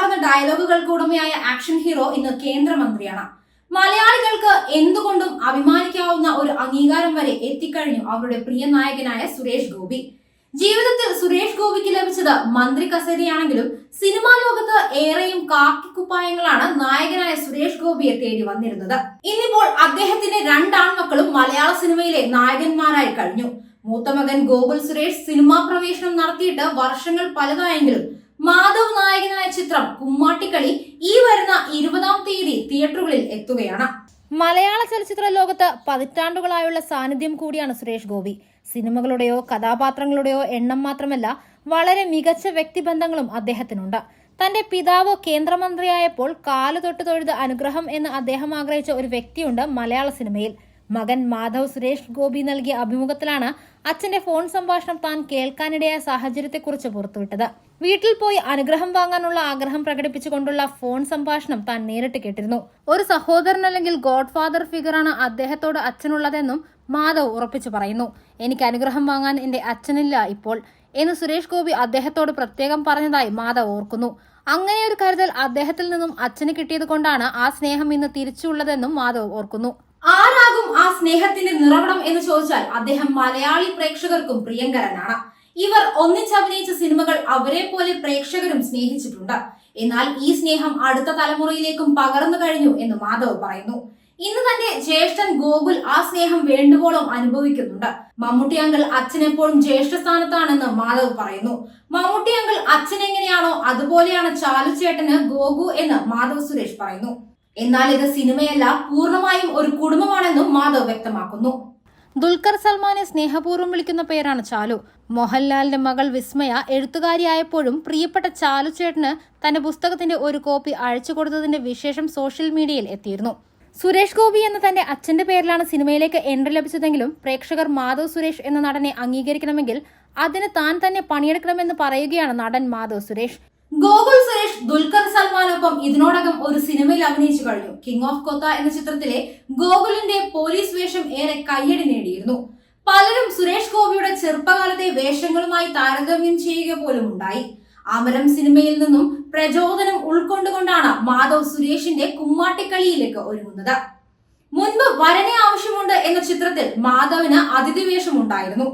കരുത്താർന്ന ഡയലോഗുകൾക്ക് ഉടമയായ action hero ഇന്ന് കേന്ദ്രമന്ത്രിയാണ്. മലയാളികൾക്ക് എന്തുകൊണ്ടും അഭിമാനിക്കാവുന്ന ഒരു അംഗീകാരം വരെ എത്തിക്കഴിഞ്ഞു അവരുടെ പ്രിയ നായകനായ സുരേഷ് ഗോപി. ജീവിതത്തിൽ സുരേഷ് ഗോപിക്ക് ലഭിച്ചത് മന്ത്രി കസേരയാണെങ്കിലും സിനിമാ ലോകത്ത് ഏറെയും കാക്കിക്കുപ്പായങ്ങളാണ് നായകനായ സുരേഷ് ഗോപിയെ തേടി വന്നിരുന്നത്. ഇന്നിപ്പോൾ അദ്ദേഹത്തിന്റെ രണ്ടാൺമക്കളും മലയാള സിനിമയിലെ നായകന്മാരായി കഴിഞ്ഞു. മൂത്തമകൻ ഗോകുൽ സുരേഷ് സിനിമാ പ്രവേശനം നടത്തിയിട്ട് വർഷങ്ങൾ പലതായെങ്കിലും ചിത്രം കുമ്മാട്ടിക്കളി ഈ വരുന്ന ഇരുപതാം തീയതി തിയേറ്ററുകളിൽ എത്തുകയാണ്. മലയാള ചലച്ചിത്ര ലോകത്ത് പതിറ്റാണ്ടുകളായുള്ള സാന്നിധ്യം കൂടിയാണ് സുരേഷ് ഗോപി. സിനിമകളുടെയോ കഥാപാത്രങ്ങളുടെയോ എണ്ണം മാത്രമല്ല വളരെ മികച്ച വ്യക്തിബന്ധങ്ങളും അദ്ദേഹത്തിനുണ്ട്. തന്റെ പിതാവ് കേന്ദ്രമന്ത്രിയായപ്പോൾ കാലു തൊട്ട് തൊഴുത് അനുഗ്രഹം എന്ന് അദ്ദേഹം ആഗ്രഹിച്ച ഒരു വ്യക്തിയുണ്ട് മലയാള സിനിമയിൽ. മകൻ മാധവ് സുരേഷ് ഗോപി നൽകിയ അഭിമുഖത്തിലാണ് അച്ഛന്റെ ഫോൺ സംഭാഷണം താൻ കേൾക്കാനിടയായ സാഹചര്യത്തെക്കുറിച്ച് പുറത്തുവിട്ടത്. വീട്ടിൽ പോയി അനുഗ്രഹം വാങ്ങാനുള്ള ആഗ്രഹം പ്രകടിപ്പിച്ചുകൊണ്ടുള്ള ഫോൺ സംഭാഷണം താൻ നേരിട്ട് കേട്ടിരുന്നു. ഒരു സഹോദരൻ അല്ലെങ്കിൽ ഗോഡ് ഫാദർ ഫിഗറാണ് അദ്ദേഹത്തോട് അച്ഛനുള്ളതെന്നും മാധവ് ഉറപ്പിച്ചു പറയുന്നു. എനിക്ക് അനുഗ്രഹം വാങ്ങാൻ എന്റെ അച്ഛനില്ല ഇപ്പോൾ എന്ന് സുരേഷ് ഗോപി അദ്ദേഹത്തോട് പ്രത്യേകം പറഞ്ഞതായി മാധവ് ഓർക്കുന്നു. അങ്ങനെ ഒരു കരുതൽ അദ്ദേഹത്തിൽ നിന്നും അച്ഛന് കിട്ടിയത് കൊണ്ടാണ് ആ സ്നേഹം ഇന്ന് തിരിച്ചുള്ളതെന്നും മാധവ് ഓർക്കുന്നു. ആരാകും ആ സ്നേഹത്തിന്റെ നിറവണം എന്ന് ചോദിച്ചാൽ അദ്ദേഹം മലയാളി പ്രേക്ഷകർക്കും പ്രിയങ്കരനാണ്. ഇവർ ഒന്നിച്ചഭിനയിച്ച സിനിമകൾ അവരെ പോലെ പ്രേക്ഷകരും സ്നേഹിച്ചിട്ടുണ്ട്. എന്നാൽ ഈ സ്നേഹം അടുത്ത തലമുറയിലേക്കും പകർന്നു കഴിഞ്ഞു എന്ന് മാധവ് പറയുന്നു. ഇന്ന് തന്റെ ജ്യേഷ്ഠൻ ഗോകുൽ ആ സ്നേഹം വേണ്ടുവോളം അനുഭവിക്കുന്നുണ്ട്. മമ്മൂട്ടി അങ്കിൾ അച്ഛനെപ്പോഴും ജ്യേഷ്ഠ സ്ഥാനത്താണെന്ന് മാധവ് പറയുന്നു. മമ്മൂട്ടി അങ്കിൾ അച്ഛൻ എങ്ങനെയാണോ അതുപോലെയാണ് ചാലുചേട്ടന് ഗോകു എന്ന് മാധവ് സുരേഷ് പറയുന്നു. എന്നാൽ ഇത് സിനിമയല്ല പൂർണമായും ഒരു കുടുംബമാണെന്നും മാധവ് വ്യക്തമാക്കുന്നു. ദുൽഖർ സൽമാനെ സ്നേഹപൂർവം വിളിക്കുന്ന പേരാണ് ചാലു. മോഹൻലാലിന്റെ മകൾ വിസ്മയ എഴുത്തുകാരിയായപ്പോഴും പ്രിയപ്പെട്ട ചാലു ചേട്ടന് തന്റെ പുസ്തകത്തിന്റെ ഒരു കോപ്പി അയച്ചു കൊടുത്തതിന്റെ വിശേഷം സോഷ്യൽ മീഡിയയിൽ എത്തിയിരുന്നു. സുരേഷ് ഗോപി എന്ന തന്റെ അച്ഛന്റെ പേരിലാണ് സിനിമയിലേക്ക് എൻട്രി ലഭിച്ചതെങ്കിലും പ്രേക്ഷകർ മാധവ് സുരേഷ് എന്ന നടനെ അംഗീകരിക്കണമെങ്കിൽ അതിന് താൻ തന്നെ പണിയെടുക്കണമെന്ന് പറയുകയാണ് നടൻ മാധവ് സുരേഷ്. ഗോകുൽ സുരേഷ് ദുൽഖർ സൽമാനൊപ്പം ഇതിനോടകം ഒരു സിനിമയിൽ അഭിനയിച്ചു കഴിഞ്ഞു. കിങ് ഓഫ് കൊത്ത എന്ന ചിത്രത്തിലെ ഗോകുലിന്റെ പോലീസ് വേഷം ഏറെ കയ്യടി നേടിയിരുന്നു. പലരും സുരേഷ് ഗോപിയുടെ ചെറുപ്പകാലത്തെ വേഷങ്ങളുമായി താരതമ്യം ചെയ്യുക പോലും ഉണ്ടായി. അമരം സിനിമയിൽ നിന്നും പ്രചോദനം ഉൾക്കൊണ്ടുകൊണ്ടാണ് മാധവ് സുരേഷിന്റെ കുമ്മാട്ടിക്കളിയിലേക്ക് ഒരുങ്ങുന്നത്. മുൻപ് വരനെ ആവശ്യമുണ്ട് എന്ന ചിത്രത്തിൽ മാധവിന് അതിഥി വേഷമുണ്ടായിരുന്നു.